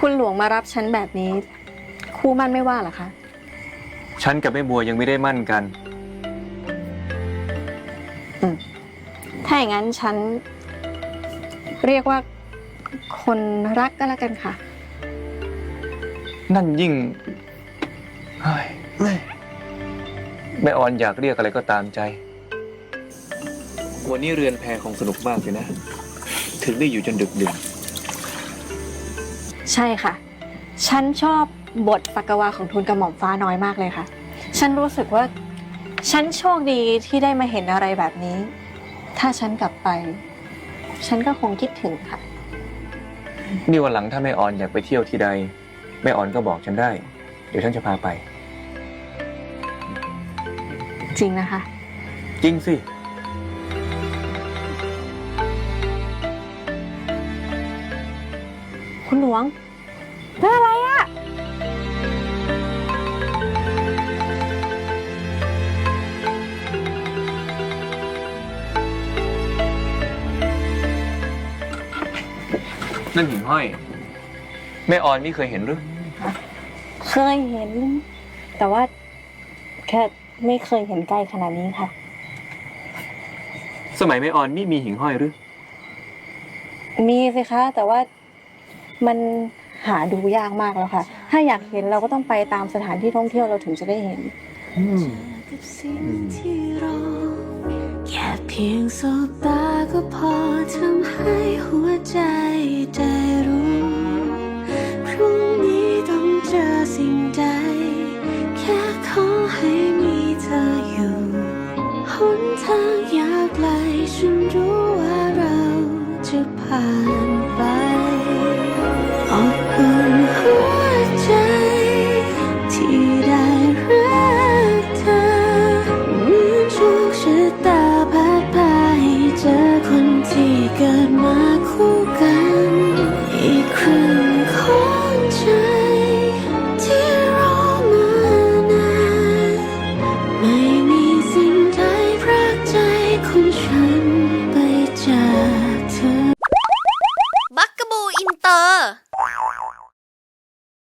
คุณหลวงมารับฉันแบบนี้ คู่มั่นไม่ว่าเหรอคะ ฉันกับแม่บัวยังไม่ได้มั่นกันถ้าอย่างนั้นฉัน เรียกว่าคนรักก็แล้วกันค่ะ นั่นยิ่งเฮ้ยแม่ออนอยากเรียกอะไรก็ตามใจ วันนี้เรือนแพคงสนุกมากเลยนะ ถึงได้อยู่จนดึกดื่น ใช่ค่ะ ฉันชอบบทปากกวาของทุนกระหม่อมฟ้าน้อยมากเลยค่ะ ฉันรู้สึกว่า ฉันโชคดีที่ได้มาเห็นอะไรแบบนี้ ถ้าฉันกลับไป ฉันก็คงคิดถึงค่ะ นี่วันหลังถ้าแม่ออนอยากไปเที่ยวที่ใด แม่ออนก็บอกฉันได้ เดี๋ยวฉันจะพาไป จริงนะคะ จริงสิ คุณหลวงเป็นอะไรอะนั่นหิ่งห้อย แม่ออนไม่เคยเห็นหรือเคยเห็น แต่ว่าแค่ไม่เคยเห็นใกล้ขนาดนี้ค่ะ สมัยแม่ออนนี่มีหิ่งห้อยหรือ มีสิคะ แต่ว่า มันหาดูยากมากแล้วค่ะ ถ้าอยากเห็นเราก็ต้องไปตามสถานที่ท่องเที่ยวเราถึงจะได้เห็นกับสิ่งที่รอแค่เพียงสบตาก็พอทำให้หัวใจได้รู้พรุ่งนี้ต้องเจอสิ่งใด แค่ขอให้มีเธออยู่หนทางยาวไกลฉันรู้ว่าเราจะผ่าน